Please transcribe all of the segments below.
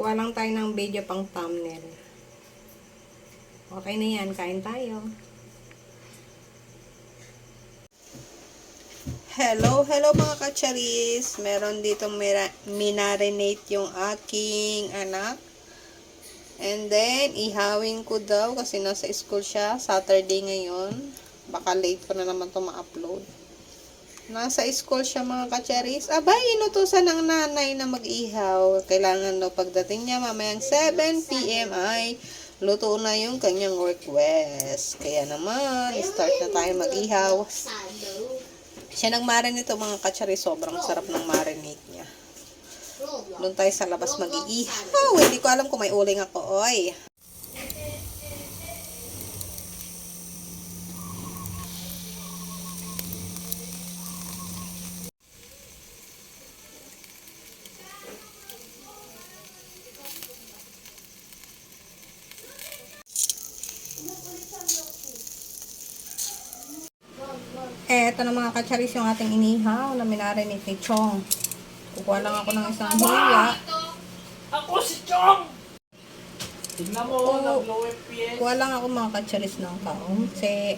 Kuha lang tayo ng video pang thumbnail. Okay na yan, kain tayo. Hello, hello mga kacharis. Meron dito minarinate yung aking anak. And then, ihawin ko daw kasi nasa school siya. Saturday ngayon. Baka late ko na naman to ma-upload. Nasa school siya mga kacharis. Abay, inutusan ng nanay na mag-ihaw. Kailangan daw pagdating niya mamayang 7pm ay luto na yung kanyang request. Kaya naman, start na tayo mag-ihaw. Siya nag-marinate mga kacharis. Sobrang sarap ng marinate niya. Doon tayo sa labas mag-iihaw. Hindi ko alam kung may uling ako. Oy. Eh, ito na mga kacharis yung ating inihaw na minarinate ni Chong. Kukuha lang ako ng isang hiya. Ako si Chong! Tignan mo, Oo. nag-low FPS. Kuha lang ako mga kacharis ng kaunti.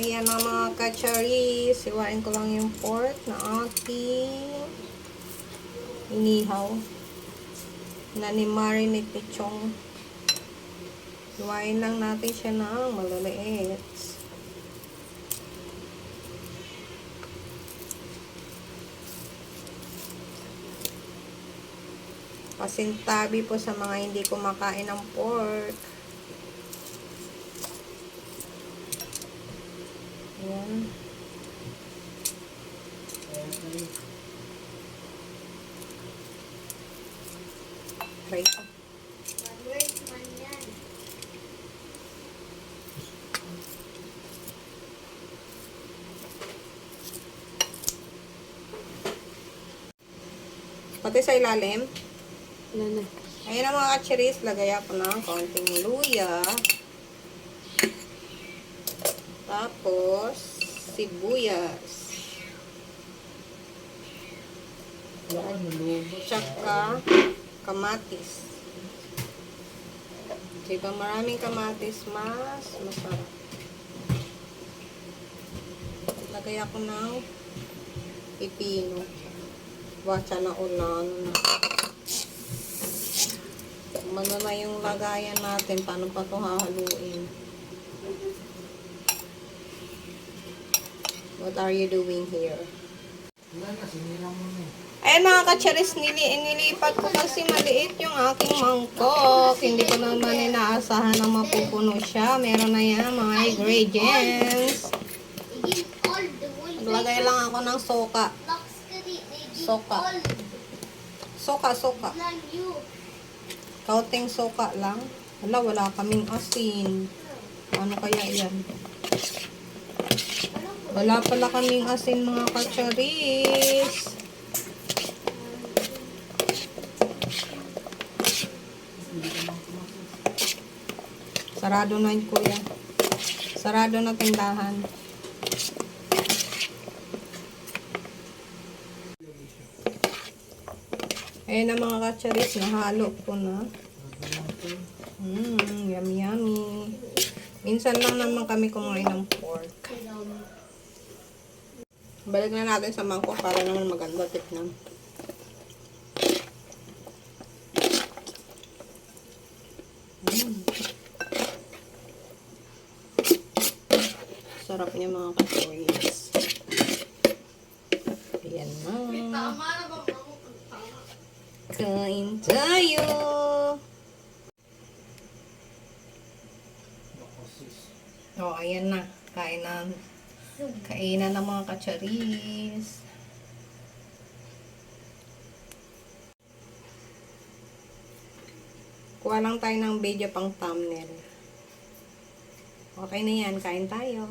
Ayan na mga kacharis. Siwain ko lang yung pork na ating inihaw. Na ni marinate ni Chong. Siwain lang natin siya ng malaliit. Pasintabi po sa mga hindi kumakain ng pork. Ayan. Try ko. Pati sa ilalim. Nana. Ayan ang mga kachiris, lagay ako ng konting luya. Tapos, sibuyas. Tsaka, kamatis. Diba maraming kamatis, mas masarap. Lagay ako ng pipino. Watcha na ulan na. Ano na yung lagayan natin, paano pa ito hahaluin? What are you doing here? Eh. Mga kacharis, nili nilipat ko kasi maliit yung aking mangkok. Hindi ko naman inaasahan na mapupuno siya. Meron na yan mga ingredients. Maglagay lang ako ng soka. Soka. Soka, soka. Kauting soka lang. Wala, wala kaming asin. Ano kaya yan? Wala pala kaming asin mga kacharis. Sarado na yun, kuya. Sarado na tindahan. Ayan na mga kacharis, nahalo ko na. Mmm, yummy yummy. Minsan lang naman kami kumain ng pork. Balik na natin sa mangkok para naman maganda tignan. Mm. Sarap niya mga kachoys. Ayan na. Kain tayo. Sis. Oh, ayan na. Kain na. Kainan ng mga kacharis. Kuha lang tayo ng video pang thumbnail. Okay na yan. Kain tayo.